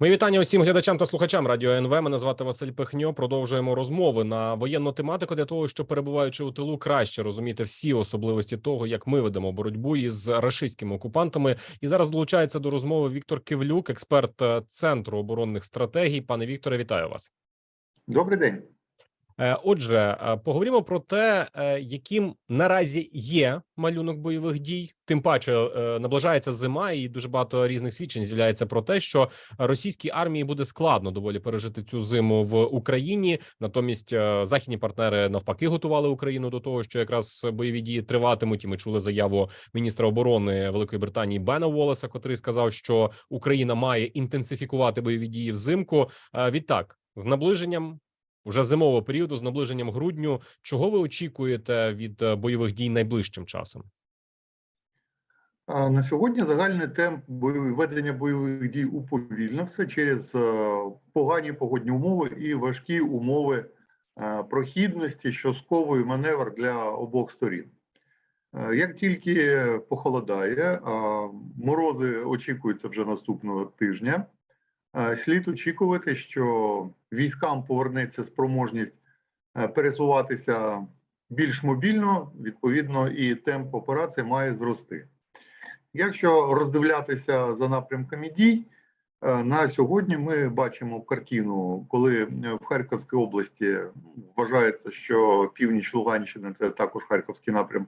Мої вітання усім глядачам та слухачам радіо НВ. Мене звати Василь Пихньо. Продовжуємо розмови на воєнну тематику для того, щоб перебуваючи у тилу, краще розуміти всі особливості того, як ми ведемо боротьбу із рашистськими окупантами. І зараз долучається до розмови Віктор Кивлюк, експерт е, центру оборонних стратегій. Пане Вікторе, вітаю вас. Добрий день. Е, Отже, е, поговоримо про те, е, яким наразі є малюнок бойових дій. Тим паче наближається зима, і дуже багато різних свідчень з'являється про те, що російській армії буде складно доволі пережити цю зиму в Україні. Натомість західні партнери навпаки готували Україну до того, що якраз бойові дії триватимуть. І ми чули заяву міністра оборони Великої Британії Бена Волеса, котрий сказав, що Україна має інтенсифікувати бойові дії взимку. Відтак, з наближенням уже зимового періоду з наближенням грудню. Чого ви очікуєте від е, бойових дій найближчим часом? На сьогодні загальний темп ведення бойових дій уповільнився через е, погані погодні умови і важкі умови е, прохідності, що сковує маневр для обох сторін. Як тільки похолодає, морози очікуються вже наступного тижня, слід очікувати, що військам повернеться спроможність е, пересуватися більш мобільно, відповідно, і темп операції має зрости. Якщо роздивлятися за напрямками дій, е, на сьогодні ми бачимо картину, коли в Харківській області вважається, що північ Луганщини це також Харківський напрям.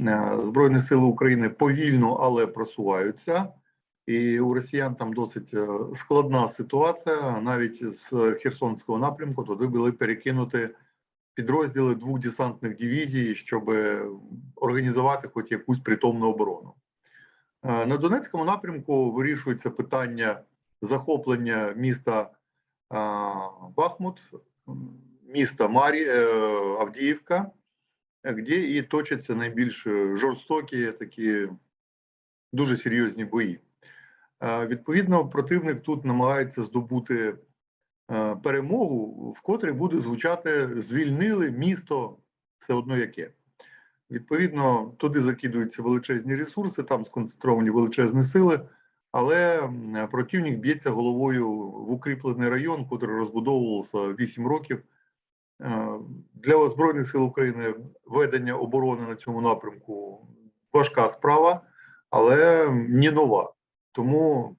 е, Збройні сили України повільно, але просуваються. І у росіян там досить е, складна ситуація. Навіть з Херсонського напрямку туди були перекинути підрозділи двох десантних дивізій, щоб організувати хоч якусь притомну оборону. Е, На Донецькому напрямку вирішується питання захоплення міста Бахмут, міста Марі, е, Авдіївка, де і точаться найбільш жорстокі такі дуже серйозні бої. Е, Відповідно, противник тут намагається здобути е, перемогу, в котрій буде звучати звільнили місто все одно яке. Відповідно, туди закидуються величезні ресурси, там сконцентровані величезні сили, але противник б'ється головою в укріплений район, який розбудовувався 8 років. Е, Для Збройних сил України ведення оборони на цьому напрямку важка справа, але не нова. Тому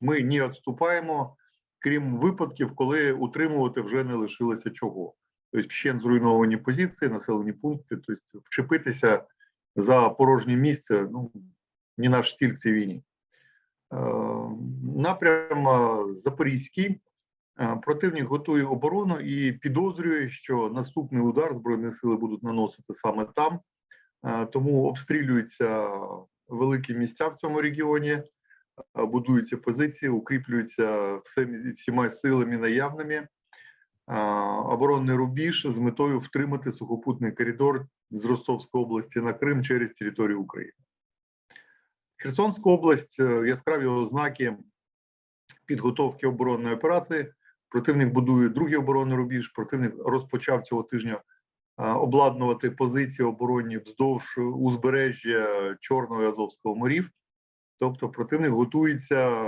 ми не відступаємо, крім випадків, коли утримувати вже не лишилося чого тобто ще зруйновані позиції, населені пункти, тобто вчепитися за порожнє місце, ну не наш стиль в цій війні. Е, напрям е, Запорізький. Е, Противник готує оборону і підозрює, що наступний удар Збройні сили будуть наносити саме там, тому обстрілюються великі місця в цьому регіоні, будуються позиції, укріплюються всіма силами наявними оборонний рубіж з метою втримати сухопутний коридор з Ростовської області на Крим через територію України. Херсонська область е, яскраві ознаки підготовки оборонної операції. Противник будує другий оборонний рубіж. Противник розпочав цього тижня обладнувати позиції оборонні вздовж узбережжя Чорного і Азовського морів. Тобто противник готується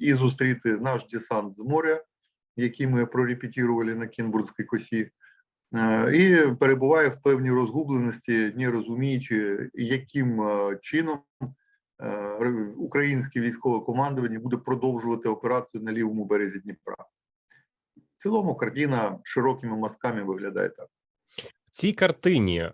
і зустріти наш десант з моря які ми прорепетірували на Кінбурзькій косі, е, і перебуває в певній розгубленості, не розуміючи, яким е, чином е, українське військове командування буде продовжувати операцію на лівому березі Дніпра. В цілому картина широкими мазками виглядає так. В цій картині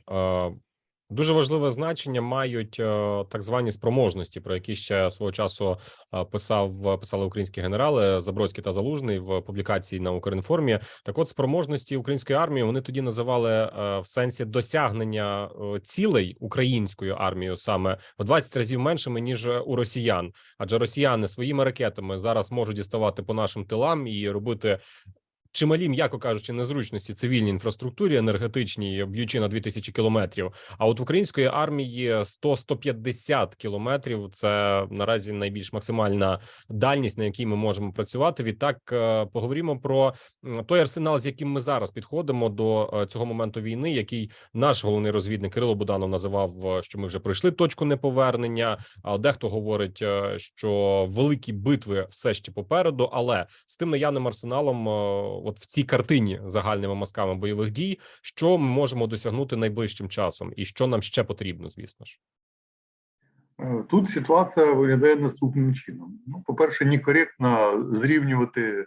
дуже важливе значення мають е, так звані спроможності, про які ще свого часу е, писав писали українські генерали Забродський та Залужний в публікації на Укрінформі. Так, от спроможності української армії вони тоді називали е, в сенсі досягнення цілей українською армією саме в 20 разів меншими ніж у росіян, адже росіяни своїми ракетами зараз можуть діставати по нашим тилам і робити чималі, м'яко кажучи, незручності цивільній інфраструктурі енергетичній, б'ючи на 2000 кілометрів. А от в української армії 100-150 кілометрів. Це наразі найбільш максимальна дальність, на якій ми можемо працювати. Відтак е, поговоримо про той арсенал, з яким ми зараз підходимо до е, цього моменту війни, який наш головний розвідник Кирило Буданов називав, е, що ми вже пройшли точку неповернення. А дехто говорить, що великі битви все ще попереду, але з тим наявним арсеналом, от в цій картині загальними мазками бойових дій, що ми можемо досягнути найближчим часом, і що нам ще потрібно, звісно ж. Е, Тут ситуація виглядає наступним чином. Ну, по-перше, некоректно зрівнювати е,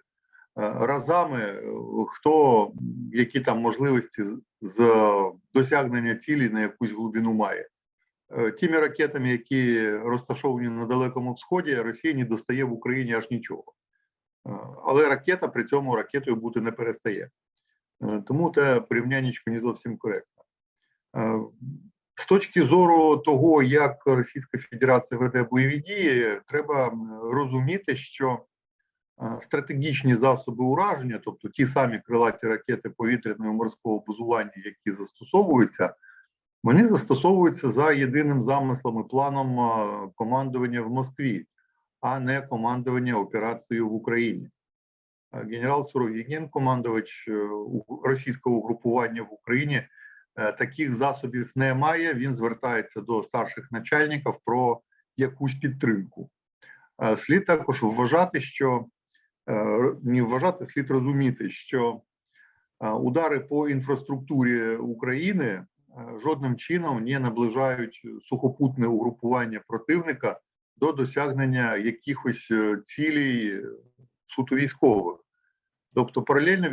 разами, е, хто які там можливості з- досягнення цілі на якусь глибину має. Тими ракетами, які розташовані на Далекому Сході, Росія не достає в Україні аж нічого. Е, Але ракета при цьому ракетою бути не перестає. Е, Тому те порівняннячко не зовсім коректно. Е, з точки зору того, як Російська Федерація веде бойові дії, треба розуміти, що стратегічні засоби ураження, тобто ті самі крилаті ракети повітряного морського базування, які застосовуються, вони застосовуються за єдиним замислом і планом командування в Москві, а не командування операцією в Україні. Генерал Суровікін, командувач е, російського угрупування в Україні, е, таких засобів немає. Він звертається до старших начальників про якусь підтримку. Е, Слід також вважати, що не вважати, слід розуміти, що удари по інфраструктурі України жодним чином не наближають сухопутне угрупування противника до досягнення якихось е, цілей е, суто військових. Тобто паралельно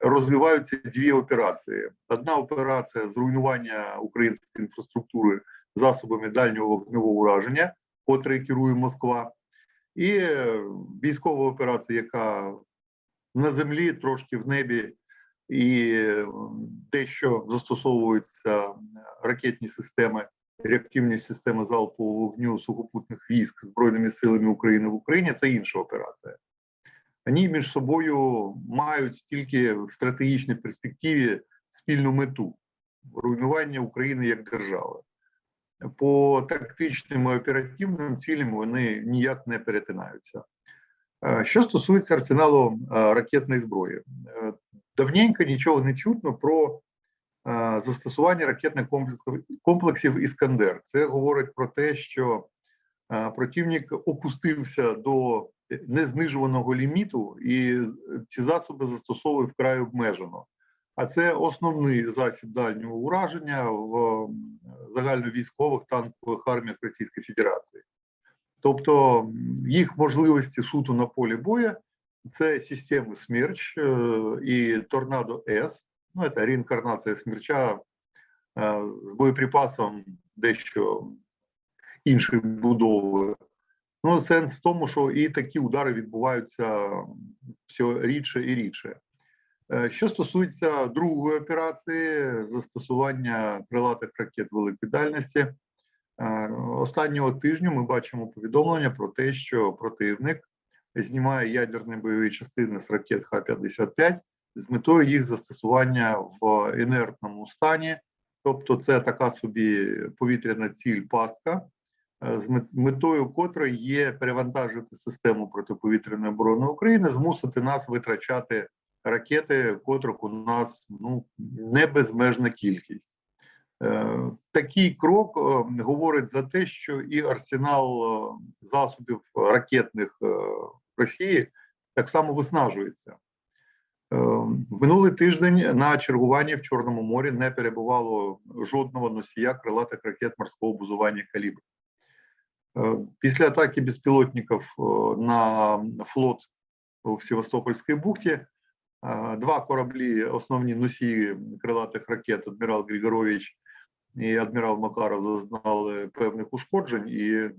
розвиваються дві операції: одна операція зруйнування української інфраструктури засобами дальнього вогневого ураження, котрий керує Москва, і е, військова операція, яка на землі, трошки в небі, і дещо застосовуються ракетні системи, реактивні системи залпового вогню сухопутних військ Збройними силами України в Україні. Це інша операція. Вони між собою мають тільки в стратегічній перспективі спільну мету руйнування України як держави. По тактичним і оперативним цілям вони ніяк не перетинаються. Е, Що стосується арсеналу е, ракетної зброї, Е, давненько нічого не чутно про застосування ракетних комплексів, комплексів Іскандер. Це говорить про те, що е, противник опустився до незнижуваного ліміту, і ці засоби застосовує вкрай обмежено. А це основний засіб дальнього ураження в загальновійськових танкових арміях Російської Федерації. Тобто їх можливості суто на полі бою це системи Смерч е, і Торнадо С. Ну, це реінкарнація смерча з боєприпасом дещо іншої будови. Ну, сенс в тому, що і такі удари відбуваються все рідше і рідше. Е, Що стосується другої операції застосування крилатих ракет великої дальності, е, останнього тижня ми бачимо повідомлення про те, що противник знімає ядерні бойові частини з ракет Х-55 з метою їх застосування в інертному стані, тобто це така собі повітряна ціль пастка, е, з метою котрої є перевантажити систему протиповітряної оборони України, змусити нас витрачати ракети, котрих у нас ну не безмежна кількість. Е, Такий крок е, говорить за те, що і арсенал засобів ракетних Росії так само виснажується. Е, В минулий тиждень на чергуванні в Чорному морі не перебувало жодного носія крилатих ракет морського базування калібр. Е, Після атаки безпілотників е, на флот у Севастопольській бухті е, два кораблі, основні носії крилатих ракет, адмірал Григорович і адмірал Макаров зазнали певних ушкоджень і,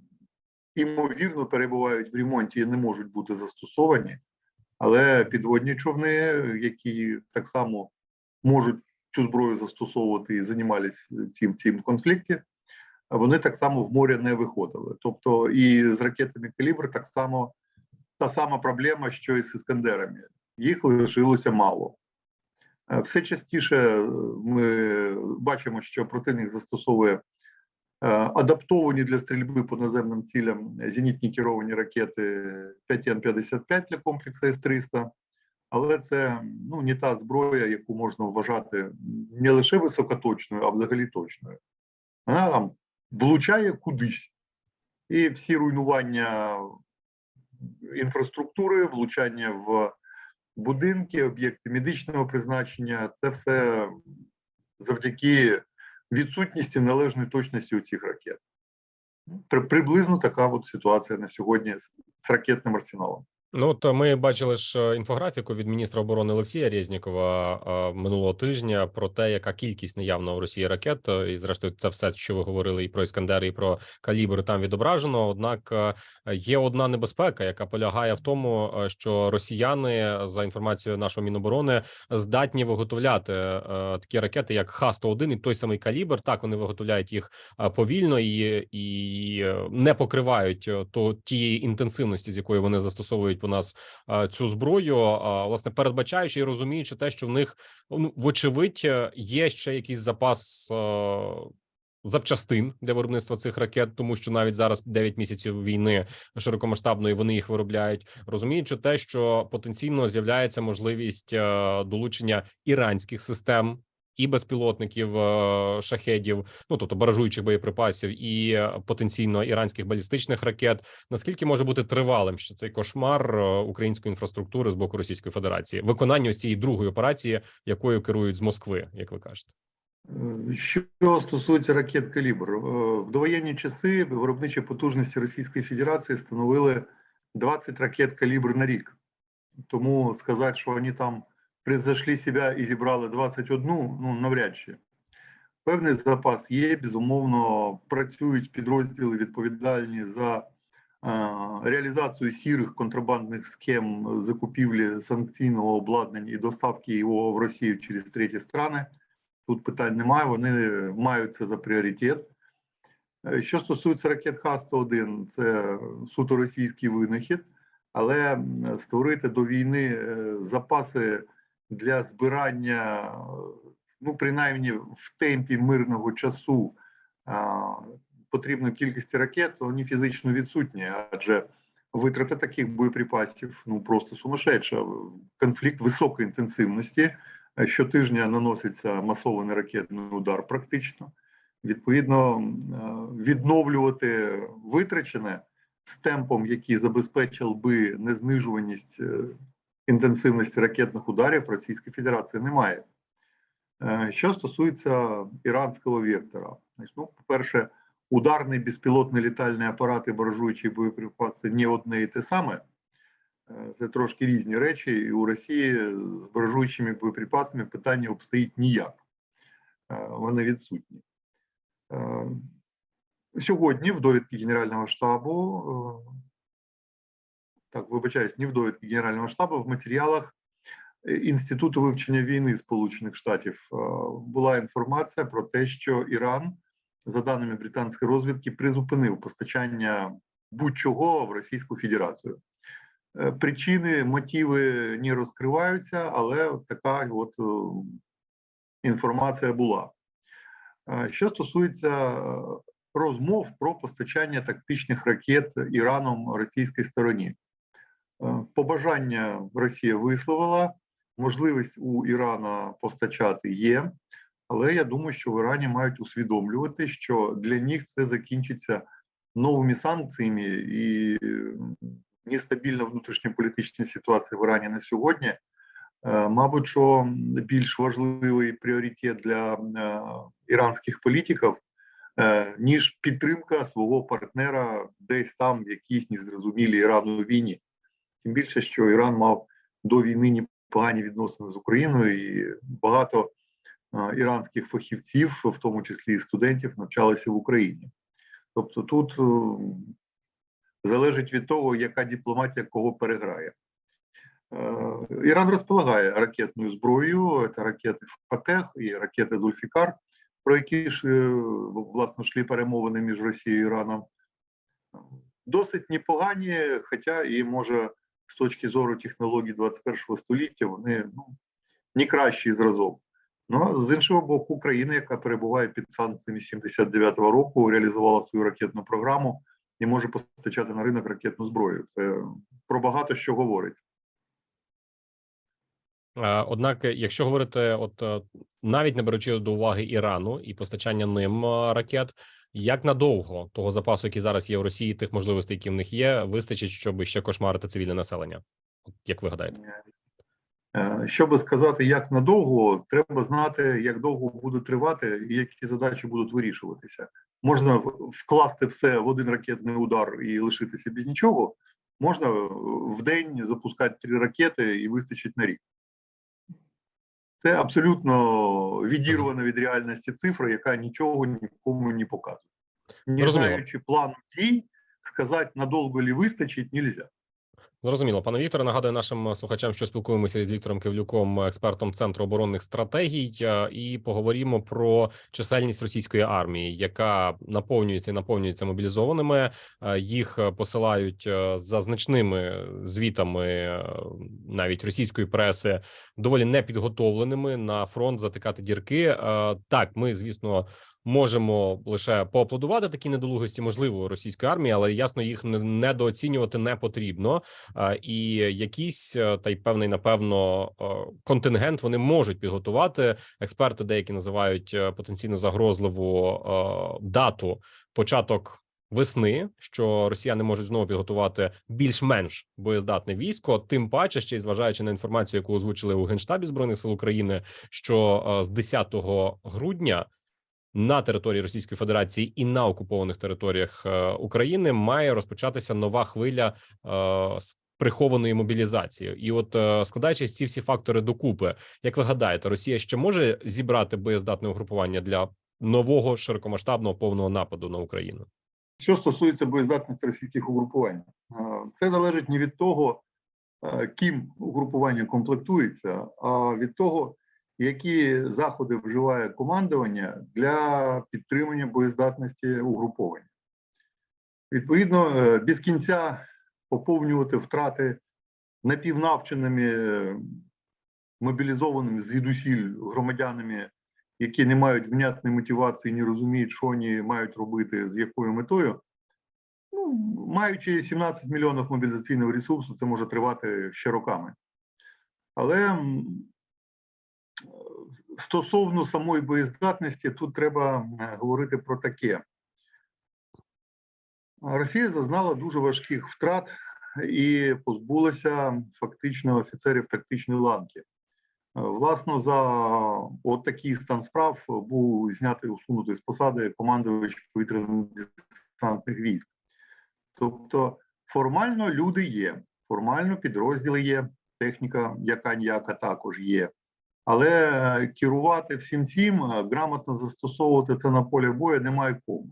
ймовірно, перебувають в ремонті і не можуть бути застосовані. Але підводні човни, які так само можуть цю зброю застосовувати і займалися цим цим конфлікті, вони так само в море не виходили. Тобто, і з ракетами калібр так само та сама проблема, що і з іскандерами. їх лишилося мало. Е, Все частіше е, ми бачимо, що противник застосовує адаптовані для стрільби по наземним цілям зенітні керовані ракети 5Н-55 для комплексу С-300, але це ну, не та зброя, яку можна вважати не лише високоточною, а взагалі точною. Вона там влучає кудись. І всі руйнування інфраструктури, влучання в будинки, об'єкти медичного призначення це все завдяки відсутності належної точності у цих ракет. При- Приблизно така от ситуація на сьогодні з ракетним арсеналом. Ну, от ми бачили ж е, інфографіку від міністра оборони Олексія Резнікова е, минулого тижня про те, яка кількість наявна у Росії ракет. е, І зрештою, це все, що ви говорили, і про іскандери, і про калібри там відображено. Однак е, є одна небезпека, яка полягає в тому, е, що росіяни, за інформацією нашого міноборони, здатні виготовляти е, такі ракети, як Х-101 і той самий калібр. Так вони виготовляють їх е, повільно і, і е, не покривають е, то тієї інтенсивності, з якої вони застосовують по нас цю зброю. Власне, передбачаючи і розуміючи те, що в них ну вочевидь е, є ще якийсь запас. е, Запчастин для виробництва цих ракет, тому що навіть зараз 9 місяців війни широкомасштабної вони їх виробляють, розуміючи те, що потенційно з'являється можливість е, долучення іранських систем і безпілотників е, шахедів, ну тобто баражуючих боєприпасів, і е, потенційно іранських балістичних ракет. Наскільки може бути тривалим ще цей кошмар е, української інфраструктури з боку Російської Федерації? Виконання ось цієї другої операції, якою керують з Москви, як ви кажете? Що стосується ракет калібр, в довоєнні часи виробничі потужності Російської Федерації становили 20 ракет калібр на рік. Тому сказати, що вони там превзошли себе і зібрали 21, ну навряд чи. Певний запас є, безумовно, працюють підрозділи відповідальні за реалізацію сірих контрабандних схем закупівлі санкційного обладнання і доставки його в Росію через треті страни. Тут питань немає, вони мають це за пріоритет. Е, Що стосується ракет Х-101, це суто російський винахід, але створити до війни е, запаси для збирання, ну принаймні в темпі мирного часу потрібної кількості ракет, вони фізично відсутні, адже витрата таких боєприпасів ну просто сумасшедша. Конфлікт високої інтенсивності. Е, Щотижня наноситься масований ракетний удар, практично. Відповідно, е, відновлювати витрачене з темпом, який забезпечив би незнижуваність е, інтенсивності ракетних ударів Російської Федерації, немає. Е, Що стосується іранського вектора, ну, по-перше, ударний безпілотний літальний апарат і баражуючий боєприпас це не одне і те саме. Е, Це трошки різні речі, і у Росії з баражуючими боєприпасами питання обстоїть ніяк. Е, Вони відсутні. Сьогодні в довідки Генерального штабу, так, вибачаюсь, не в довідки Генерального штабу, в матеріалах е, Інституту вивчення війни Сполучених Штатів е, була інформація про те, що Іран, за даними британської розвідки, призупинив постачання будь-чого в Російську Федерацію. Е, Причини, мотиви не розкриваються, але така от інформація була. Що стосується розмов про постачання тактичних ракет Іраном російській стороні, побажання Росія висловила, можливість у Ірана постачати є, але я думаю, що в Ірані мають усвідомлювати, що для них це закінчиться новими санкціями і нестабільна внутрішньополітична ситуація в Ірані на сьогодні. Е, Мабуть, що більш важливий пріоритет для е, іранських політиків, е, ніж підтримка свого партнера десь там в якійсь незрозумілій Ірану війні. Тим більше, що Іран мав до війни непогані відносини з Україною, і багато іранських фахівців, в тому числі і студентів, навчалися в Україні. Тобто тут е, залежить від того, яка дипломатія кого переграє. Е, Іран розполагає ракетною зброєю, це ракети Фатех і ракети Зульфікар, про які ж е, власне йшли перемовини між Росією і Іраном. Досить непогані, хоча і може з точки зору технологій 21 століття, вони ну, не кращий зразок. Ну а з іншого боку, Україна, яка перебуває під санкціями 79-го року, реалізувала свою ракетну програму і може постачати на ринок ракетну зброю. Це про багато що говорить. Е, Однак, якщо говорити, от е, навіть не беручи до уваги Ірану і постачання ним е, ракет, як надовго того запасу, який зараз є в Росії, тих можливостей, які в них є, вистачить, щоб ще кошмарити цивільне населення? Як ви гадаєте? Е, Щоб сказати, як надовго, треба знати, як довго буде тривати і які задачі будуть вирішуватися. Можна вкласти все в один ракетний удар і лишитися без нічого. Можна е, в день запускати три ракети і вистачить на рік. Це абсолютно відірвана від реальності цифра, яка нічого нікому не показує. Не знаючи плану дій, сказати надовго ли вистачить, нельзя. Зрозуміло, пане Вікторе, нагадую нашим слухачам, що спілкуємося з Віктором Кивлюком, експертом центру оборонних стратегій, е, і поговоримо про чисельність російської армії, яка наповнюється і наповнюється мобілізованими. Е, Їх посилають е, за значними звітами навіть російської преси, доволі непідготовленими на фронт затикати дірки. Так, ми звісно. Можемо лише поаплодувати такі недолугості, можливо, російської армії, але ясно їх недооцінювати не потрібно. І якийсь е, та й певний, напевно, е, контингент вони можуть підготувати. Експерти деякі називають е, потенційно загрозливу дату початок. Весни, що росіяни можуть знову підготувати більш-менш боєздатне військо, тим паче ще й зважаючи на інформацію, яку озвучили у генштабі збройних сил України, що з 10 грудня на території Російської Федерації і на окупованих територіях е, України має розпочатися нова хвиля е, з прихованої мобілізації. І, от е, складаючи ці всі фактори докупи, як ви гадаєте, Росія ще може зібрати боєздатне угрупування для нового широкомасштабного повного нападу на Україну? Що стосується боєздатності російських угрупувань, це залежить не від того, ким угрупування комплектується, а від того, які заходи вживає командування для підтримання боєздатності угруповання. Відповідно, е, без кінця поповнювати втрати напівнавченими е, мобілізованими звідусіль громадянами які не мають внятної мотивації, не розуміють, що вони мають робити, з якою метою. Ну, маючи 17 мільйонів мобілізаційного ресурсу, це може тривати ще роками. Але стосовно самої боєздатності, тут треба е, говорити про таке. Росія зазнала дуже важких втрат і позбулася фактично офіцерів тактичної ланки. Е, Власно, за от такий стан справ був знятий усунутий з посади командувач повітряно-десантних військ. Тобто, формально люди є, формально підрозділи є, техніка, яка ніяка також є. Але е, керувати всім цим, е, грамотно застосовувати це на полі бою немає кому.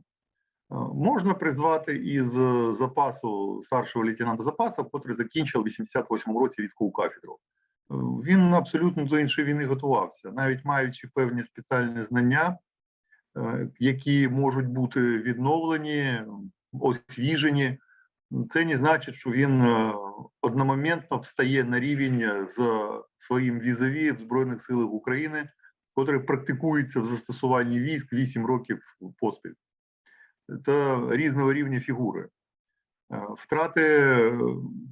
Е, Можна призвати із запасу старшого лейтенанта запасу, який закінчив у 88 році військову кафедру. Він абсолютно до іншої війни готувався, навіть маючи певні спеціальні знання, які можуть бути відновлені, освіжені. Це не значить, що він е, одномоментно встає на рівень з своїм візові в Збройних силах України, котрий практикується в застосуванні військ 8 років поспіль. Це різного рівня фігури. Е, Втрати е,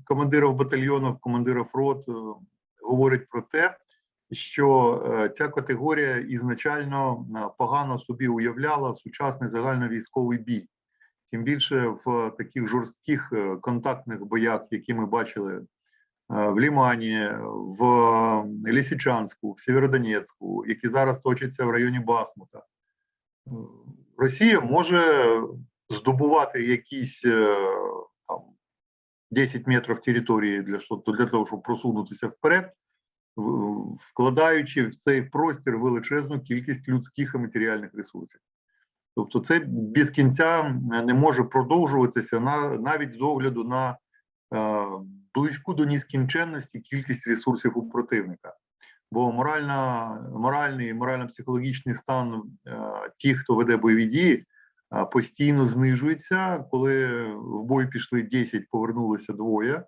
командирів батальйонів, командирів рот е, говорять про те, що е, ця категорія ізначально е, погано собі уявляла сучасний загальновійськовий бій. Тим більше в таких жорстких е, контактних боях, які ми бачили е, в Лімані, в Лісичанську, в Сєвєродонецьку, які зараз точаться в районі Бахмута. Е, Росія може здобувати якісь е, там 10 метрів території для, для того, щоб просунутися вперед, вкладаючи в цей простір величезну кількість людських і матеріальних ресурсів. Тобто, це без кінця не може продовжуватися на навіть з огляду на е, близьку до нескінченності кількість ресурсів у противника. Бо моральна, моральний, морально-психологічний стан е, тих, хто веде бойові дії, е, постійно знижується. Коли в бой пішли 10, повернулося двоє.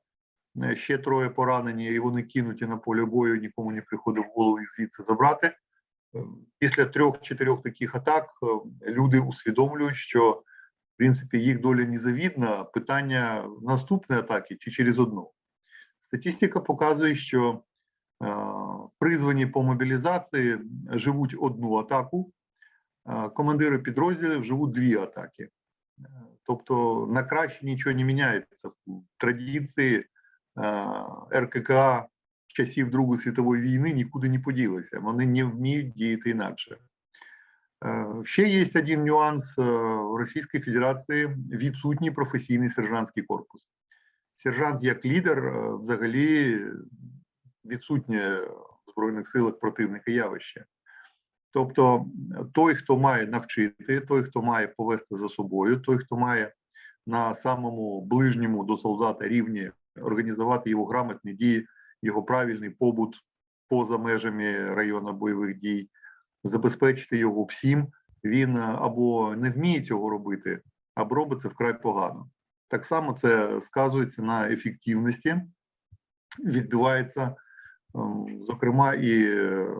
ще троє поранені, і вони кинуті на полі бою. Нікому не приходить в голову їх звідси забрати. Е, Після трьох-чотирьох таких атак е, люди усвідомлюють, що в принципі їх доля незавідна. Питання наступної атаки чи через одну. Статистика показує, що е, призвані по мобілізації живуть одну атаку, командири підрозділів живуть дві атаки. Е, Тобто на краще нічого не міняється. Традиції е, РККА часів Другої світової війни нікуди не поділися. Вони не вміють діяти інакше. Е, Ще є один нюанс е, в Російській Федерації відсутній професійний сержантський корпус. Сержант як лідер е, взагалі відсутнє в Збройних силах противника явище. Тобто той, хто має навчити, той, хто має повести за собою, той, хто має на самому ближньому до солдата рівні організувати його грамотні дії, його правильний побут поза межами району бойових дій, забезпечити його всім, він е, або не вміє цього робити, або робить це вкрай погано. Так само це сказується на ефективності, відбувається, ем, зокрема, і е,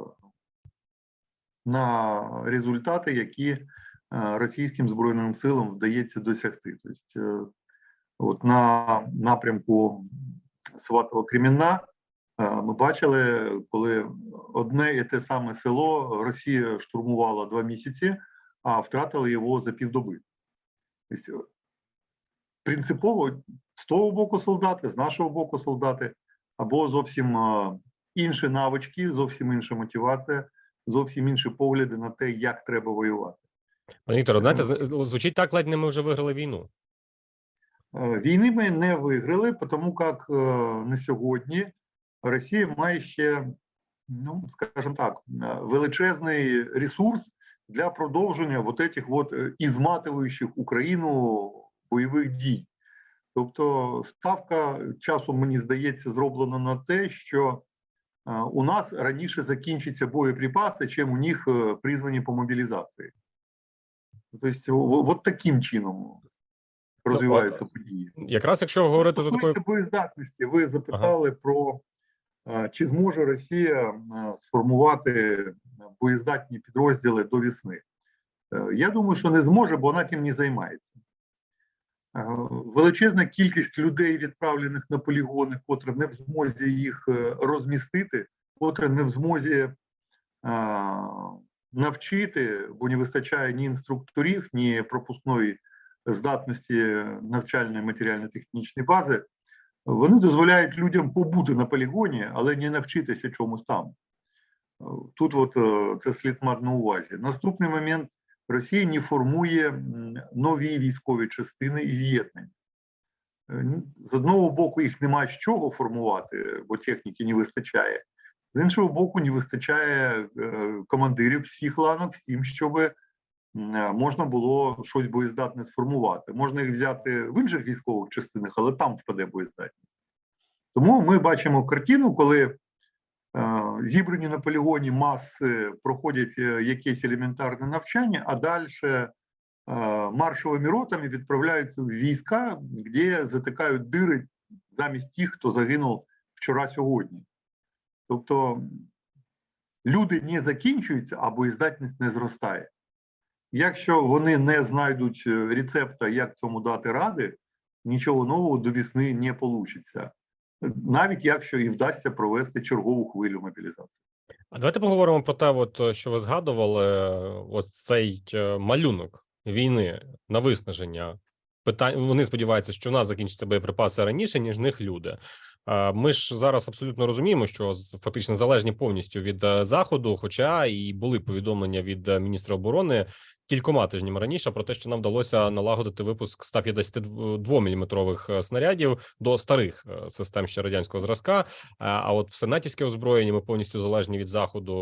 на результати, які е, російським збройним силам вдається досягти. Тобто, от на напрямку Сватого Кремінна ми бачили, коли одне і те саме село Росія штурмувала два місяці, а втратила його за півдоби. Тобто, принципово з того боку солдати, з нашого боку солдати, або зовсім е, інші навички, зовсім інша мотивація, зовсім інші погляди на те, як треба воювати. Пане Вікторе, знаєте, звучить так, ледь не ми вже виграли війну. Е, Війни ми не виграли, тому як е, на сьогодні Росія має ще, ну скажімо так, е, величезний ресурс для продовження вот этих вот е, ізматуючих Україну бойових дій. Тобто, ставка часом, мені здається, зроблена на те, що е, у нас раніше закінчаться боєприпаси, чим у них призвані по мобілізації. Тобто, от таким чином розвиваються події. Якраз якщо говорити за такою боєздатності, ви запитали про а, чи зможе Росія сформувати боєздатні підрозділи до весни. Е, Я думаю, що не зможе, бо вона тим не займається. Е, Величезна кількість людей, відправлених на полігони, котре не в змозі їх е, розмістити, котре не в змозі навчити, бо не вистачає ні інструкторів, ні пропускної здатності навчальної матеріально-технічної бази, вони дозволяють людям побути на полігоні, але не навчитися чомусь там. Е, Тут от е, це слід мати на увазі. Наступний момент Росія не формує нові військові частини і з'єднання. Е, З одного боку, їх нема з чого формувати, бо техніки не вистачає. З іншого боку, не вистачає командирів всіх ланок з тим, щоб можна було щось боєздатне сформувати. Можна їх взяти в інших військових частинах, але там впаде боєздатність. Тому ми бачимо картину, коли е, зібрані на полігоні маси проходять е, якесь елементарне навчання, а далі е, маршовими ротами відправляються в війська, де затикають дири замість тих, хто загинув вчора сьогодні. Тобто люди не закінчуються, а боєздатність не зростає. Якщо вони не знайдуть е, рецепта, як цьому дати ради, нічого нового до весни не вийде. Навіть якщо і вдасться провести чергову хвилю мобілізації. А давайте поговоримо про те, от що ви згадували, ось цей е, малюнок війни на виснаження. Питань вони сподіваються, що в нас закінчаться боєприпаси раніше, ніж них люди. Е, Ми ж зараз абсолютно розуміємо, що фактично залежні повністю від е, заходу, хоча і були повідомлення від е, міністра оборони кількома тижнями раніше про те, що нам вдалося налагодити випуск 152 мм снарядів до старих систем ще радянського зразка. А от все натівське озброєння ми повністю залежні від заходу.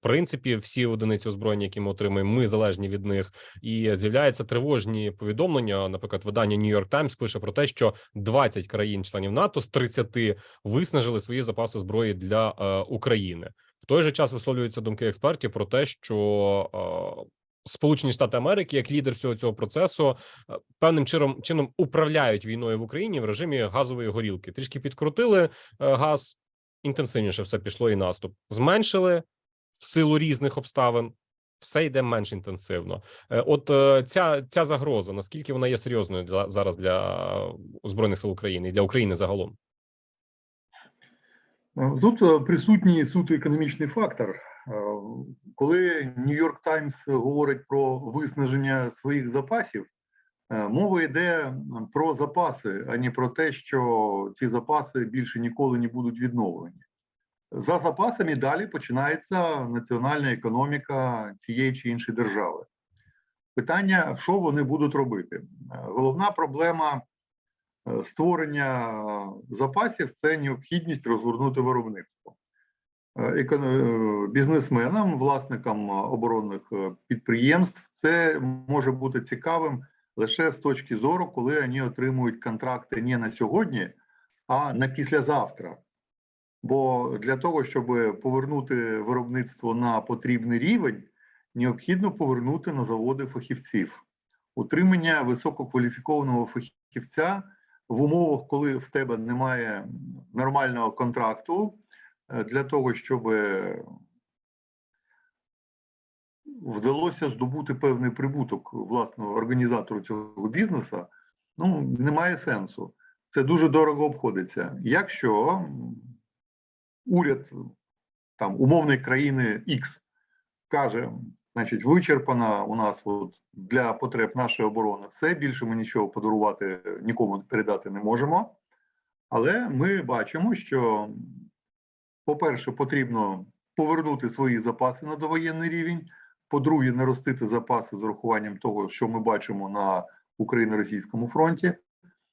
В принципі, всі одиниці озброєння, які ми отримуємо, ми залежні від них. І з'являються тривожні повідомлення. Наприклад, видання New York Times пише про те, що 20 країн-членів НАТО з 30 виснажили свої запаси зброї для е, України. В той же час висловлюються думки експертів про те, що е, Сполучені Штати Америки, як лідер всього цього процесу, е, певним чином чином управляють війною в Україні в режимі газової горілки. Трішки підкрутили газ, інтенсивніше все пішло і наступ. Зменшили в силу різних обставин. Все йде менш інтенсивно. От ця ця загроза, наскільки вона є серйозною для зараз для збройних сил України і для України загалом? Е, Тут е, присутній суто економічний фактор. Е, Коли Нью-Йорк Таймс говорить про виснаження своїх запасів, мова йде про запаси, а не про те, що ці запаси більше ніколи не будуть відновлені. За запасами далі починається національна економіка цієї чи іншої держави. Питання, що вони будуть робити? Головна проблема створення запасів це необхідність розгорнути виробництво. Е, е, Бізнесменам, власникам е, оборонних е, підприємств, це може бути цікавим лише з точки зору, коли вони отримують контракти не на сьогодні, а на післязавтра. Бо для того, щоб повернути виробництво на потрібний рівень, необхідно повернути на заводи фахівців. Утримання висококваліфікованого фахівця в умовах, коли в тебе немає нормального контракту, е, для того, щоб вдалося здобути певний прибуток власного організатору цього бізнесу, ну немає сенсу. Це дуже дорого обходиться. Якщо уряд там умовної країни X каже, значить, вичерпана у нас от для потреб нашої оборони все більше ми нічого подарувати е, нікому передати не можемо. Але ми бачимо, що, по-перше, потрібно повернути свої запаси на довоєнний рівень. По-друге, наростити запаси з урахуванням того, що ми бачимо на Україно-російському фронті.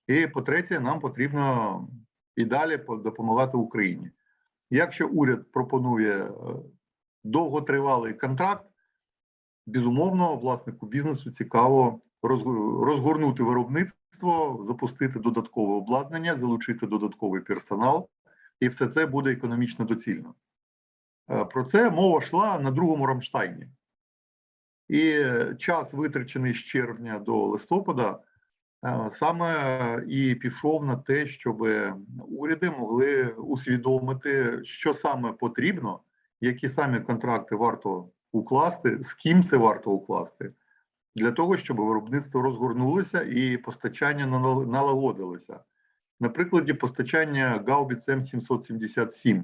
І по-третє, нам потрібно і далі допомагати Україні. Якщо уряд пропонує е, довготривалий контракт, безумовно, власнику бізнесу цікаво розгор- розгорнути виробництво, запустити додаткове обладнання, залучити додатковий персонал, і все це буде економічно доцільно. Е, Про це мова йшла на другому Рамштайні. І е, час, витрачений з червня до листопада, е, саме і пішов на те, щоб уряди могли усвідомити, що саме потрібно, які самі контракти варто укласти, з ким це варто укласти, для того, щоб виробництво розгорнулося і постачання налагодилося. На прикладі постачання гаубиц М777.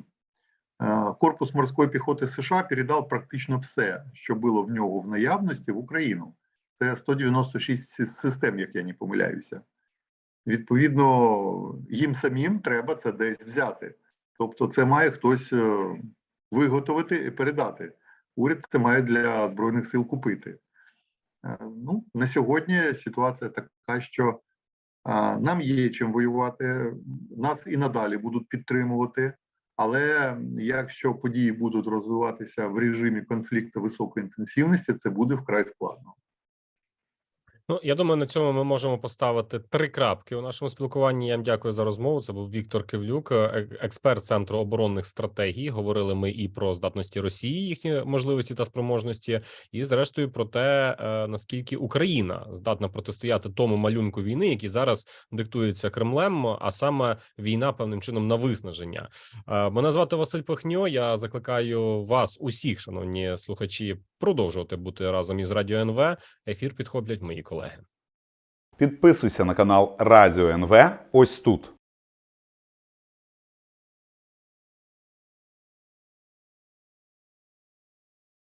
Е, Корпус морської піхоти США передав практично все, що було в нього в наявності в Україну. Це 196 сис- систем, як я не помиляюся. Відповідно, їм самим треба це десь взяти. Тобто, це має хтось е, виготовити і передати. Уряд це має для Збройних сил купити. Е, Ну, на сьогодні ситуація така, що нам є чим воювати, нас і надалі будуть підтримувати. Але якщо події будуть розвиватися в режимі конфлікту високої інтенсивності, це буде вкрай складно. Ну я думаю, на цьому ми можемо поставити три крапки у нашому спілкуванні. Я вам дякую за розмову. Це був Віктор Кивлюк, е- експерт центру оборонних стратегій. Говорили ми і про здатності Росії, їхні можливості та спроможності, і зрештою про те, е, наскільки Україна здатна протистояти тому малюнку війни, який зараз диктується Кремлем, а саме війна певним чином на виснаження. Е, Мене звати Василь Пихньо. Я закликаю вас, усіх, шановні слухачі, продовжувати бути разом із радіо НВ. Ефір підхоплять мої колеги. Підписуйся на канал Радіо НВ ось тут.